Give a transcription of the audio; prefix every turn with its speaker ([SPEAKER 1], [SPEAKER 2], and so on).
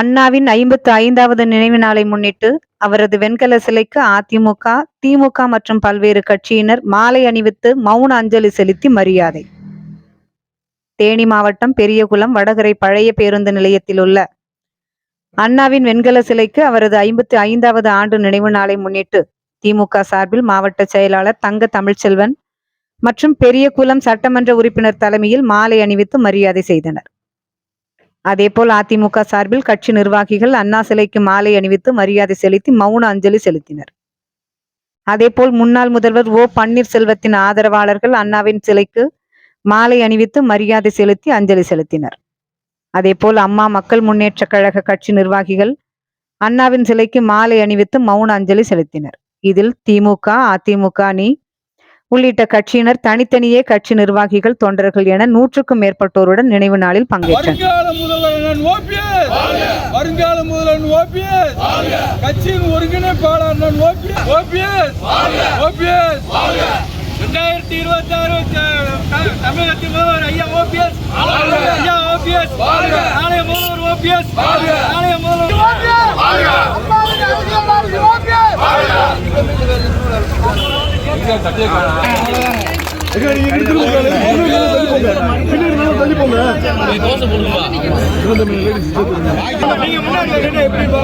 [SPEAKER 1] அண்ணாவின் ஐம்பத்து ஐந்தாவது நினைவு நாளை முன்னிட்டு அவரது வெண்கல சிலைக்கு அதிமுக திமுக மற்றும் பல்வேறு கட்சியினர் மாலை அணிவித்து மௌன அஞ்சலி செலுத்தி மரியாதை தேனி மாவட்டம் பெரியகுளம் வடகரை பழைய பேருந்து நிலையத்தில் உள்ள அண்ணாவின் வெண்கல சிலைக்கு அவரது ஐம்பத்தி ஐந்தாவது ஆண்டு நினைவு நாளை முன்னிட்டு திமுக சார்பில் மாவட்ட செயலாளர் தங்க தமிழ்ச்செல்வன் மற்றும் பெரியகுளம் சட்டமன்ற உறுப்பினர் தலைமையில் மாலை அணிவித்து மரியாதை செய்தனர் அதேபோல் அதிமுக சார்பில் கட்சி நிர்வாகிகள் அண்ணா சிலைக்கு மாலை அணிவித்து மரியாதை செலுத்தி மௌன அஞ்சலி செலுத்தினர் அதேபோல் முன்னாள் முதல்வர் ஓ பன்னீர்செல்வத்தின் ஆதரவாளர்கள் அண்ணாவின் சிலைக்கு மாலை அணிவித்து மரியாதை செலுத்தி அஞ்சலி செலுத்தினர் அதேபோல் அம்மா மக்கள் முன்னேற்ற கழக கட்சி நிர்வாகிகள் அண்ணாவின் சிலைக்கு மாலை அணிவித்து மௌன அஞ்சலி செலுத்தினர் இதில் திமுக அதிமுக அணி உள்ளிட்ட கட்சியினர் தனித்தனியே கட்சி நிர்வாகிகள் தொண்டர்கள் என நூற்றுக்கும் மேற்பட்டோருடன் நினைவு நாளில் பங்கேற்றனர்
[SPEAKER 2] கட்சியின் ஒருங்கிணைப்பாளர்
[SPEAKER 3] ஐயா
[SPEAKER 4] ஓபிஎஸ்
[SPEAKER 5] ஐயா
[SPEAKER 6] முதல்வர் ஓபிஎஸ்
[SPEAKER 7] நீங்க முன்னாடி எப்படி